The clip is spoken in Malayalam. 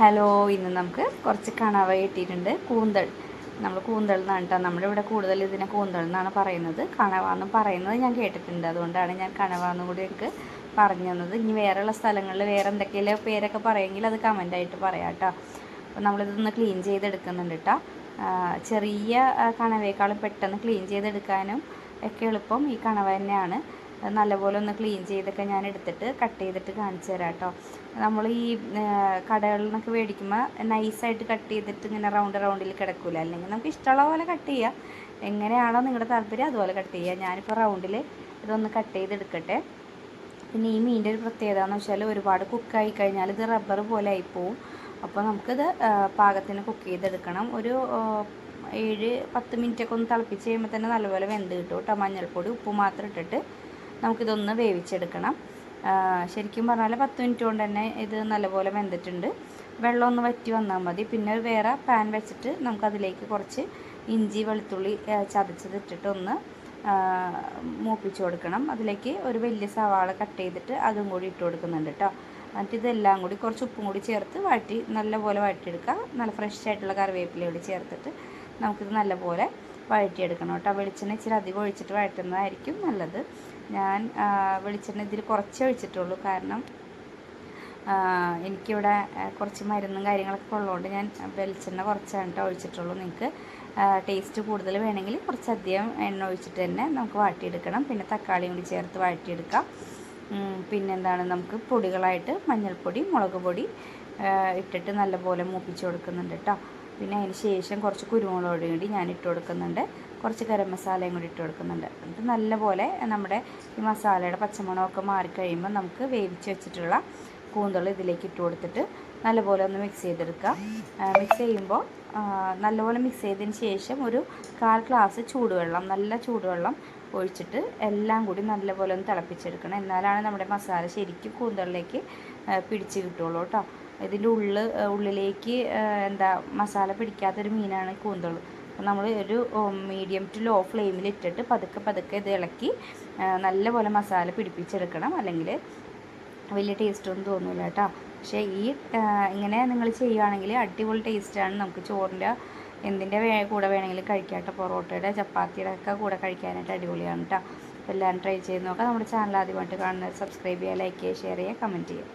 ഹലോ ഇന്ന് നമുക്ക് കുറച്ച് കണവ കിട്ടിയിട്ടുണ്ട്. കൂന്തൾ. നമ്മൾ കൂന്തൾ എന്നാണ് കേട്ടോ. നമ്മുടെ ഇവിടെ കൂടുതൽ ഇതിനെ കൂന്തൾ എന്നാണ് പറയുന്നത്. കണവ എന്ന് പറയുന്നത് ഞാൻ കേട്ടിട്ടുണ്ട്. അതുകൊണ്ടാണ് ഞാൻ കണവ എന്നും കൂടി എനിക്ക് പറഞ്ഞു തന്നത്. ഇനി വേറെയുള്ള സ്ഥലങ്ങളിൽ വേറെ എന്തൊക്കെയുള്ള പേരൊക്കെ പറയുമെങ്കിൽ അത് കമന്റായിട്ട് പറയാം കേട്ടോ. അപ്പോൾ നമ്മളിതൊന്ന് ക്ലീൻ ചെയ്തെടുക്കുന്നുണ്ട് കേട്ടോ. ചെറിയ ആ, കണവയേക്കാളും പെട്ടെന്ന് ക്ലീൻ ചെയ്തെടുക്കാനും ഒക്കെ എളുപ്പം ഈ കണവ തന്നെയാണ്. അത് നല്ലപോലെ ഒന്ന് ക്ലീൻ ചെയ്തൊക്കെ ഞാൻ എടുത്തിട്ട് കട്ട് ചെയ്തിട്ട് കാണിച്ചു തരാം കേട്ടോ നമ്മൾ ഈ കടകളിൽ നിന്നൊക്കെ മേടിക്കുമ്പോൾ നൈസായിട്ട് കട്ട് ചെയ്തിട്ട് ഇങ്ങനെ റൗണ്ട് റൗണ്ടിൽ കിടക്കില്ല അല്ലെങ്കിൽ നമുക്ക് ഇഷ്ടമുള്ള പോലെ കട്ട് ചെയ്യാം. എങ്ങനെയാണോ നിങ്ങളുടെ താല്പര്യം അതുപോലെ കട്ട് ചെയ്യുക ഞാനിപ്പോൾ റൗണ്ടിൽ ഇതൊന്ന് കട്ട് ചെയ്തെടുക്കട്ടെ. പിന്നെ ഈ മീനിന്റെ ഒരു പ്രത്യേകത എന്ന് വെച്ചാൽ ഒരുപാട് കുക്കായി കഴിഞ്ഞാൽ ഇത് റബ്ബർ പോലെ ആയിപ്പോവും അപ്പോൾ നമുക്കിത് പാകത്തിന് കുക്ക് ചെയ്തെടുക്കണം. ഒരു ഏഴ് പത്ത് മിനിറ്റൊക്കെ ഒന്ന് തിളപ്പിച്ച് കഴിയുമ്പോൾ തന്നെ നല്ലപോലെ വെന്ത് കിട്ടും കേട്ടോ മഞ്ഞൾപ്പൊടി ഉപ്പ് മാത്രം ഇട്ടിട്ട് നമുക്കിതൊന്ന് വേവിച്ചെടുക്കണം. ശരിക്കും പറഞ്ഞാൽ പത്ത് മിനിറ്റ് കൊണ്ട് തന്നെ ഇത് നല്ലപോലെ വെന്തിട്ടുണ്ട്. വെള്ളം ഒന്ന് വറ്റി വന്നാൽ മതി. പിന്നെ ഒരു വേറെ പാൻ വെച്ചിട്ട് നമുക്കതിലേക്ക് കുറച്ച് ഇഞ്ചി വെളുത്തുള്ളി ചതച്ചതിട്ടിട്ടൊന്ന് ഒന്ന് കൊടുക്കണം. അതിലേക്ക് ഒരു വലിയ സവാള കട്ട് ചെയ്തിട്ട് അതും കൂടി ഇട്ട് കൊടുക്കുന്നുണ്ട് കേട്ടോ എന്നിട്ട് ഇതെല്ലാം കൂടി കുറച്ച് ഉപ്പും കൂടി ചേർത്ത് വഴറ്റി നല്ലപോലെ വഴറ്റിയെടുക്കുക നല്ല ഫ്രഷ് ആയിട്ടുള്ള കറിവേപ്പില കൂടി ചേർത്തിട്ട് നമുക്കിത് നല്ലപോലെ വഴറ്റിയെടുക്കണം കേട്ടോ. വെളിച്ചെണ്ണ ഇച്ചിരി അധികം ഒഴിച്ചിട്ട് വഴറ്റുന്നതായിരിക്കും നല്ലത്. ഞാൻ വെളിച്ചെണ്ണ ഇതിൽ കുറച്ചേ ഒഴിച്ചിട്ടുള്ളൂ. കാരണം എനിക്കിവിടെ കുറച്ച് മരുന്നും കാര്യങ്ങളൊക്കെ ഉള്ളതുകൊണ്ട് ഞാൻ വെളിച്ചെണ്ണ കുറച്ചാണ് കേട്ടോ ഒഴിച്ചിട്ടുള്ളൂ നിങ്ങൾക്ക്. ടേസ്റ്റ് കൂടുതൽ വേണമെങ്കിൽ കുറച്ചധികം എണ്ണ ഒഴിച്ചിട്ട് തന്നെ നമുക്ക് വാട്ടിയെടുക്കണം. പിന്നെ തക്കാളിയും കൂടി ചേർത്ത് വാട്ടിയെടുക്കാം. പിന്നെ പിന്നെന്താണ് നമുക്ക് പൊടികളായിട്ട് മഞ്ഞൾപ്പൊടി മുളക് പൊടി ഇട്ടിട്ട് നല്ലപോലെ മൂപ്പിച്ച് കൊടുക്കുന്നുണ്ട് കേട്ടോ. പിന്നെ അതിന് ശേഷം കുറച്ച് കുരുമുളക് കൂടി ഞാൻ ഇട്ട് കൊടുക്കുന്നുണ്ട്. കുറച്ച് ഗരം മസാലയും കൂടി ഇട്ട് കൊടുക്കുന്നുണ്ട്. എന്നിട്ട് നല്ലപോലെ നമ്മുടെ ഈ മസാലയുടെ പച്ചമുളകൊക്കെ മാറിക്കഴിയുമ്പോൾ നമുക്ക് വേവിച്ച് വെച്ചിട്ടുള്ള കൂന്തൾ ഇതിലേക്ക് ഇട്ട് കൊടുത്തിട്ട് നല്ലപോലെ ഒന്ന് മിക്സ് ചെയ്തെടുക്കുക മിക്സ് ചെയ്യുമ്പോൾ നല്ലപോലെ മിക്സ് ചെയ്തതിന് ശേഷം ഒരു കാൽ ഗ്ലാസ് ചൂടുവെള്ളം നല്ല ചൂടുവെള്ളം ഒഴിച്ചിട്ട് എല്ലാം കൂടി നല്ലപോലെ ഒന്ന് തിളപ്പിച്ചെടുക്കണം. എന്നാലാണ് നമ്മുടെ മസാല ശരിക്കും കൂന്തളിലേക്ക് പിടിച്ച് കിട്ടുള്ളൂ കേട്ടോ. ഇതിന്റെ ഉള്ള് ആ, ഉള്ളിലേക്ക് എന്താ മസാല പിടിക്കാത്തൊരു മീനാണ് കൂന്തൾ അപ്പോൾ നമ്മൾ ഒരു മീഡിയം ടു ലോ ഫ്ലെയിമിൽ ഇട്ടിട്ട് പതുക്കെ പതുക്കെ ഇത് ഇളക്കി നല്ലപോലെ മസാല പിടിപ്പിച്ചെടുക്കണം. അല്ലെങ്കിൽ വലിയ ടേസ്റ്റ് ഒന്നും തോന്നില്ല കേട്ടോ. പക്ഷേ ഈ ഇങ്ങനെ നിങ്ങൾ ചെയ്യുകയാണെങ്കിൽ അടിപൊളി ടേസ്റ്റാണ് നമുക്ക് ചോറിന്റെ എന്തിന്റെ വേ കൂടെ വേണമെങ്കിലും കഴിക്കാം കേട്ടോ. പൊറോട്ടയുടെ ചപ്പാത്തിയുടെ ഒക്കെ കൂടെ കഴിക്കാനായിട്ട് അടിപൊളിയാണ് കേട്ടോ. എല്ലാവരും ട്രൈ ചെയ്ത് നോക്കാം. നമ്മുടെ ചാനൽ ആദ്യമായിട്ട് കാണുന്നത് സബ്സ്ക്രൈബ് ചെയ്യുക ലൈക്ക് ചെയ്യുക ഷെയർ ചെയ്യുക കമന്റ് ചെയ്യുക.